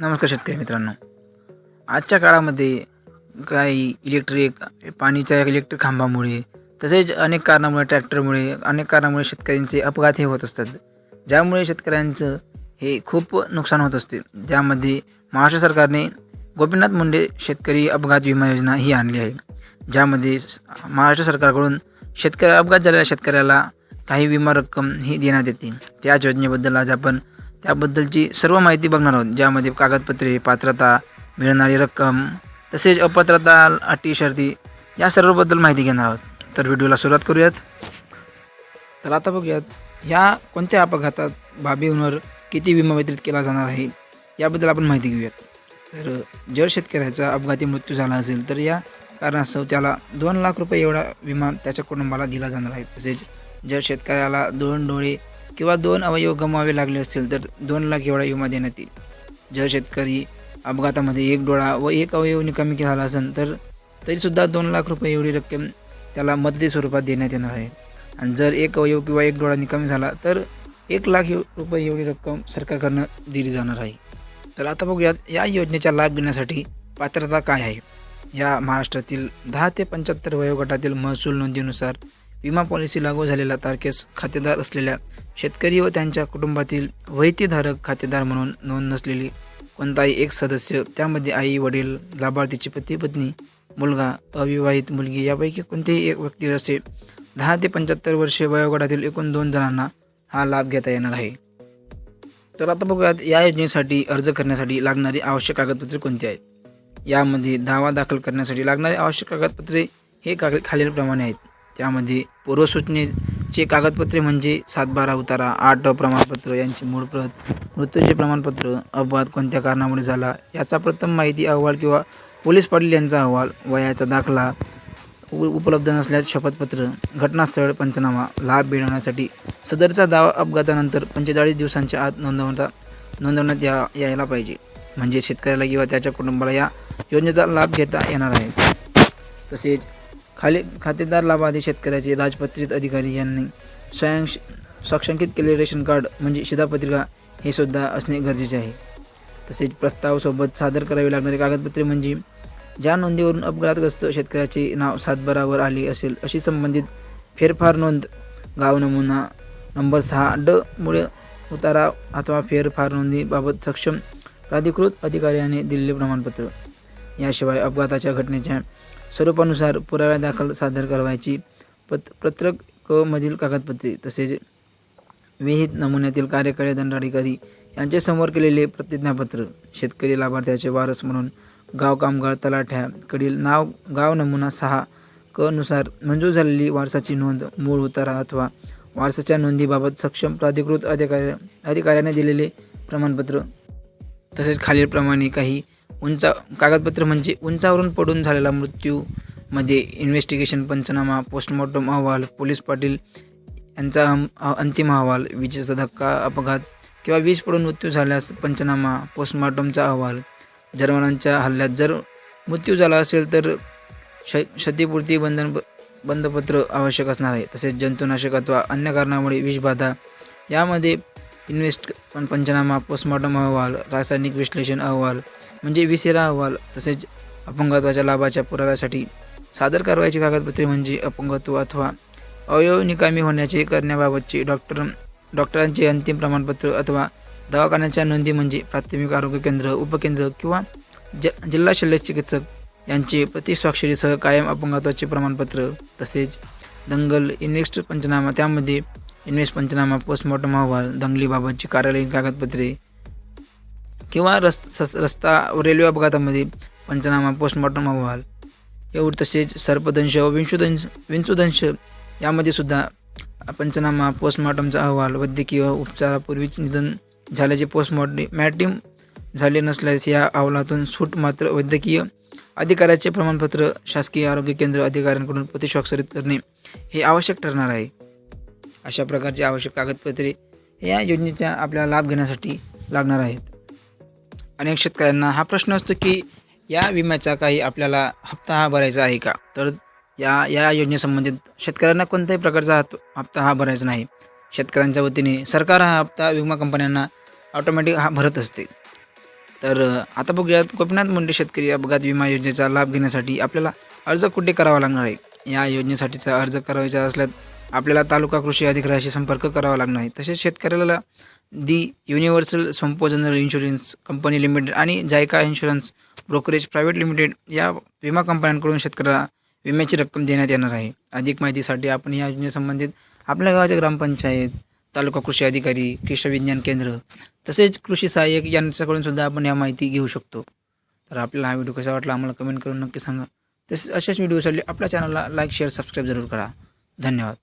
नमस्कार शेतकरी मित्रांनो. आजच्या काळामध्ये काही इलेक्ट्रिक पाणीच्या इलेक्ट्रिक खांबामुळे तसेच अनेक कारणामुळे ट्रॅक्टरमुळे अनेक कारणामुळे शेतकऱ्यांचे अपघात हे होत असतात. ज्यामुळे शेतकऱ्यांचं हे खूप नुकसान होत असते. ज्यामध्ये महाराष्ट्र सरकारने गोपीनाथ मुंडे शेतकरी अपघात विमा योजना ही आणली आहे. ज्यामध्ये महाराष्ट्र सरकारकडून शेतकरी अपघात झालेल्या शेतकऱ्याला काही विमा रक्कम ही देण्यात येते. त्याच योजनेबद्दल आज आपण त्याबद्दलची सर्व माहिती बघणार आहोत ज्यामध्ये कागदपत्रे पात्रता मिळणारी रक्कम तसेच अपात्रता अटी शर्ती या सर्वबद्दल माहिती घेणार आहोत. तर व्हिडिओला सुरुवात करूयात. तर आता बघूयात ह्या कोणत्या अपघातात बाबीवर किती विमा वितरित केला जाणार आहे याबद्दल आपण माहिती घेऊयात. तर जर शेतकऱ्याचा अपघाती मृत्यू झाला असेल तर या कारणास्तव त्याला दोन लाख रुपये एवढा विमा त्याच्या कुटुंबाला दिला जाणार आहे. तसेच जर शेतकऱ्याला दोन डोळे किंवा दोन अवयव गमवावे लागले असतील तर दोन लाख एवढा विमा देण्यात येईल. जर शेतकरी अपघातामध्ये एक डोळा व एक अवयव निकामी झाला असेल तर तरीसुद्धा दोन लाख रुपये एवढी रक्कम त्याला मदती स्वरूपात देण्यात येणार आहे. आणि जर एक अवयव किंवा एक डोळा निकामी झाला तर एक लाख रुपये एवढी रक्कम सरकारकडनं दिली जाणार आहे. तर आता बघूयात या योजनेचा लाभ घेण्यासाठी पात्रता काय आहे? या महाराष्ट्रातील दहा ते पंच्याहत्तर वयोगटातील महसूल नोंदीनुसार विमा पॉलिसी लागू झालेल्या तारखेस खातेदार असलेल्या शेतकरी व त्यांच्या कुटुंबातील वहितीधारक खातेदार म्हणून नोंद नसलेली कोणताही एक सदस्य त्यामध्ये आई वडील लाभार्थीची पती पत्नी मुलगा अविवाहित मुलगी यापैकी कोणतेही एक व्यक्ती असे दहा ते पंच्याहत्तर वर्षे वयोगटातील एकूण दोन जणांना हा लाभ घेता येणार आहे. तर आता बघूयात या योजनेसाठी अर्ज करण्यासाठी लागणारी आवश्यक कागदपत्रे कोणती आहेत? यामध्ये दावा दाखल करण्यासाठी लागणारी आवश्यक कागदपत्रे हे कागद खालीलप्रमाणे आहेत. त्यामध्ये पूर्वसूचने चे कागदपत्रे म्हणजे सातबारा उतारा आठ प्रमाणपत्र यांची मूळ प्रत मृत्यूचे प्रमाणपत्र अपघात कोणत्या कारणामुळे झाला याचा प्रथम माहिती अहवाल किंवा पोलीस पाटील यांचा अहवाल वयाचा दाखला उ- उपलब्ध नसल्यास शपथपत्र घटनास्थळ पंचनामा लाभ मिळवण्यासाठी सदरचा दावा अपघातानंतर पंचेचाळीस दिवसांच्या आत नोंदवता नोंदवण्यात या यायला पाहिजे. म्हणजे शेतकऱ्याला किंवा त्याच्या कुटुंबाला या योजनेचा लाभ घेता येणार आहे. तसेच खाली खातेदार लाभार्थी शेतकऱ्याचे राजपत्रित अधिकारी यांनी स्वयं सक्षंकित केलेले रेशन कार्ड म्हणजे शिधापत्रिका हे सुद्धा असणे गरजेचे आहे. तसेच प्रस्तावासोबत सादर करावी लागणारी कागदपत्रे म्हणजे ज्या नोंदीवरून अपघातग्रस्त शेतकऱ्याचे नाव सातबारावर आले असेल अशी संबंधित फेरफार नोंद गाव नमुना नंबर सहा ड मुळे उतारा अथवा फेरफार नोंदीबाबत सक्षम प्राधिकृत अधिकाऱ्याने दिलेले प्रमाणपत्र. याशिवाय अपघाताच्या घटनेच्या स्वरूपानुसार पुराव्या दाखल सादर करावयाची. पत पत्रक क मधील कागदपत्रे तसेच विहित नमुन्यातील कार्यकारी दंडाधिकारी यांचे समोर केलेले प्रतिज्ञापत्र शेतकरी लाभार्थ्याचे वारस म्हणून गाव कामगार तलाठ्याकडील नाव गाव नमुना सहा क नुसार मंजूर झालेली वारसाची नोंद मूळ उतारा अथवा वारसाच्या नोंदीबाबत सक्षम प्राधिकृत अधिकारी अधिकाऱ्याने दिलेले प्रमाणपत्र. तसेच खालीलप्रमाणे काही उंचा कागदपत्र म्हणजे उंचावरून पडून झालेला मृत्यूमध्ये इन्व्हेस्टिगेशन पंचनामा पोस्टमॉर्टम अहवाल पोलीस पाटील यांचा अंतिम अहवाल विजेचा धक्का अपघात किंवा वीज पडून मृत्यू झाल्यास पंचनामा पोस्टमॉर्टमचा अहवाल. जर्मनांच्या हल्ल्यात जर मृत्यू झाला असेल तर श क्षतिपूर्ती बंधन बंधपत्र आवश्यक असणार आहे. तसेच जंतुनाशक अथवा अन्य कारणामुळे विषबाधा यामध्ये इन्व्हेस्ट पण पंचनामा पोस्टमॉर्टम अहवाल रासायनिक विश्लेषण अहवाल म्हणजे विसेरा अहवाल तसेच अपंगत्वाच्या लाभाच्या पुराव्यासाठी सादर करावयाची कागदपत्रे म्हणजे अपंगत्व अथवा अवयव निकामी होण्याचे करण्याबाबतचे डॉक्टर डॉक्टरांचे अंतिम प्रमाणपत्र अथवा दवाखान्याच्या नोंदी म्हणजे प्राथमिक आरोग्य केंद्र उपकेंद्र किंवा ज जिल्हा शल्य चिकित्सक यांचे प्रतिस्वाक्षरीसह कायम अपंगत्वाचे प्रमाणपत्र तसेच दंगल इन्व्हेस्ट पंचनामा त्यामध्ये इन्व्हेस्ट पंचनामा पोस्टमॉर्टम अहवाल दंगलीबाबतची कार्यालयीन कागदपत्रे किंवा रस्त सस रस्ता रेल्वे अपघातामध्ये पंचनामा पोस्टमॉर्टम अहवाल. एवढं तसेच सर्पदंश व विंशुदंश विंशुदंश यामध्ये सुद्धा पंचनामा पोस्टमॉर्टमचा अहवाल वैद्यकीय उपचारापूर्वीच निधन झाल्याचे पोस्टमॉर्टम मॅटिम झाले नसल्यास या अहवालातून सूट मात्र वैद्यकीय अधिकाऱ्याचे प्रमाणपत्र शासकीय आरोग्य केंद्र अधिकाऱ्यांकडून प्रतिस्वाक्षरित करणे हे आवश्यक ठरणार आहे. अशा प्रकारची आवश्यक कागदपत्रे या योजनेचा आपल्याला लाभ घेण्यासाठी लागणार आहेत. अनेक शेतकऱ्यांना हा प्रश्न असतो की या विम्याचा काही आपल्याला हप्ता हा भरायचा आहे का? तर या या योजनेसंबंधित शेतकऱ्यांना कोणत्याही प्रकारचा हप्ता हा भरायचा नाही. शेतकऱ्यांच्या वतीने सरकार हा हप्ता विमा कंपन्यांना ऑटोमॅटिक हा भरत असते. तर आता बघूयात गोपीनाथ मुंडे शेतकरी अपघात विमा योजनेचा लाभ घेण्यासाठी आपल्याला अर्ज कुठे करावा लागणार आहे? या योजनेसाठीचा अर्ज करायचा असल्यास आपल्याला तालुका कृषी अधिकाऱ्याशी संपर्क करावा लागणार आहे. तसेच शेतकऱ्याला the universal Sompo general insurance company limited आणि Jaika insurance brokerage private limited या विमा कंपन्यांकडून शेतकऱ्याला विम्याची रक्कम देण्यात येणार आहे. अधिक माहितीसाठी आपण या योजनेसंबंधित आपल्या गावाच्या ग्रामपंचायत तालुका कृषी अधिकारी कृषी विज्ञान केंद्र तसेच कृषी सहाय्यक यांच्याकडून सुद्धा आपण या माहिती घेऊ शकतो. तर आपल्याला हा व्हिडिओ कसा वाटला आम्हाला कमेंट करून नक्की सांगा. तसेच अशाच व्हिडिओसाठी आपल्या चॅनलला लाईक शेअर सबस्क्राईब जरूर करा. धन्यवाद.